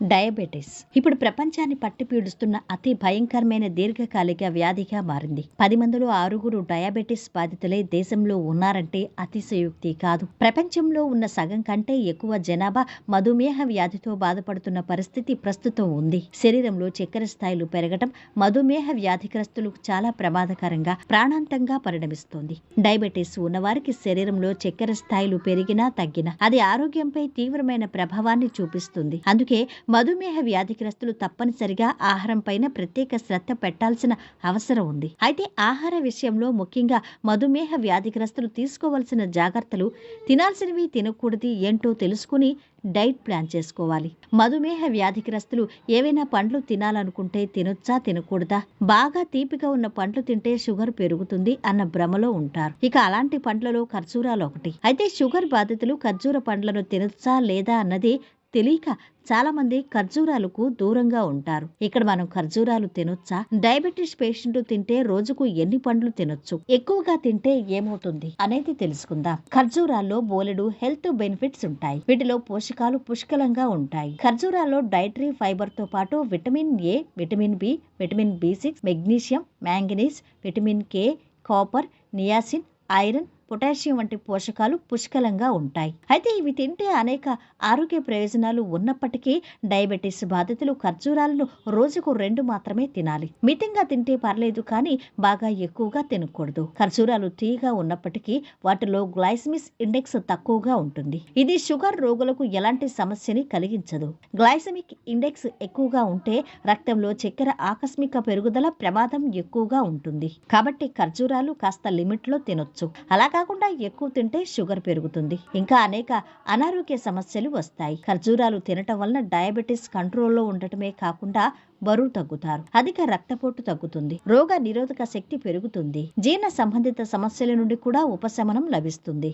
Diabetes. ఇప్పుడు ప్రపంచాన్ని పట్టి పీడుస్తున్న అతి భయంకరమైన దీర్ఘకాలిక వ్యాధిగా మారింది. పది మందిలో ఆరుగురు డయాబెటిస్ బాధితులై దేశంలో ఉన్నారంటే అతిశయోక్తి కాదు. ప్రపంచంలో ఉన్న సగం కంటే ఎక్కువ జనాభా మధుమేహ వ్యాధితో బాధపడుతున్న పరిస్థితి ప్రస్తుతం ఉంది. శరీరంలో చక్కెర స్థాయిలు పెరగటం మధుమేహ వ్యాధిగ్రస్తులకు చాలా ప్రమాదకరంగా ప్రాణాంతంగా పరిణమిస్తోంది. డయాబెటిస్ ఉన్నవారికి శరీరంలో చక్కెర స్థాయిలు పెరిగినా తగ్గినా అది ఆరోగ్యంపై తీవ్రమైన ప్రభావాన్ని చూపిస్తుంది. అందుకే మధుమేహ వ్యాధిగ్రస్తులు తప్పనిసరిగా ఆహారం పైన ప్రత్యేక శ్రద్ధ పెట్టాల్సిన అవసరం ఉంది. అయితే ఆహార విషయంలో ముఖ్యంగా మధుమేహ వ్యాధిగ్రస్తులు తీసుకోవాల్సిన జాగ్రత్తలు తినాల్సినవి తినకూడదు ఏంటో తెలుసుకుని డైట్ ప్లాన్ చేసుకోవాలి. మధుమేహ వ్యాధిగ్రస్తులు ఏవైనా పండ్లు తినాలనుకుంటే తినొచ్చా తినకూడదా? బాగా తీపిగా ఉన్న పండ్లు తింటే షుగర్ పెరుగుతుంది అన్న భ్రమలో ఉంటారు. ఇక అలాంటి పండ్లలో ఖర్జూరాలు ఒకటి. అయితే షుగర్ బాధితులు ఖర్జూర పండ్లను తినొచ్చా లేదా అన్నది తెలియక చాలా మంది ఖర్జూరాలకు దూరంగా ఉంటారు. ఇక్కడ మనం ఖర్జూరాలు తినొచ్చా? డయాబెటీస్ పేషెంట్ తింటే రోజుకు ఎన్ని పండ్లు తినొచ్చు? ఎక్కువగా తింటే ఏమవుతుంది అనేది తెలుసుకుందాం. ఖర్జూరాల్లో బోలెడు హెల్త్ బెనిఫిట్స్ ఉంటాయి. వీటిలో పోషకాలు పుష్కలంగా ఉంటాయి. ఖర్జూరాల్లో డైటరీ ఫైబర్తో పాటు vitamin A vitamin B vitamin B six magnesium manganese vitamin K copper niacin iron potassium వంటి పోషకాలు పుష్కలంగా ఉంటాయి. అయితే ఇవి తింటే అనేక ఆరోగ్య ప్రయోజనాలు ఉన్నప్పటికీ డయాబెటీస్ బాధితులు ఖర్జూరాలను రోజుకు రెండు మాత్రమే తినాలి. మితంగా తింటే పర్లేదు కానీ బాగా ఎక్కువగా తినకూడదు. ఖర్జూరాలు తీయగా ఉన్నప్పటికీ వాటిలో గ్లైసమిస్ ఇండెక్స్ తక్కువగా ఉంటుంది. ఇది షుగర్ రోగులకు ఎలాంటి సమస్యని కలిగించదు. గ్లైసమిక్ ఇండెక్స్ ఎక్కువగా ఉంటే రక్తంలో చక్కెర ఆకస్మిక పెరుగుదల ప్రమాదం ఎక్కువగా ఉంటుంది. కాబట్టి ఖర్జూరాలు కాస్త లిమిట్లో తినొచ్చు. అలా కాకుండా ఎక్కువ తింటే షుగర్ పెరుగుతుంది. ఇంకా అనేక అనారోగ్య సమస్యలు వస్తాయి. ఖర్జూరాలు తినటం వలన డయాబెటీస్ కంట్రోల్లో ఉండటమే కాకుండా బరువు తగ్గుతారు. అధిక రక్తపోటు తగ్గుతుంది. రోగ నిరోధక శక్తి పెరుగుతుంది. జీర్ణ సంబంధిత సమస్యల నుండి కూడా ఉపశమనం లభిస్తుంది.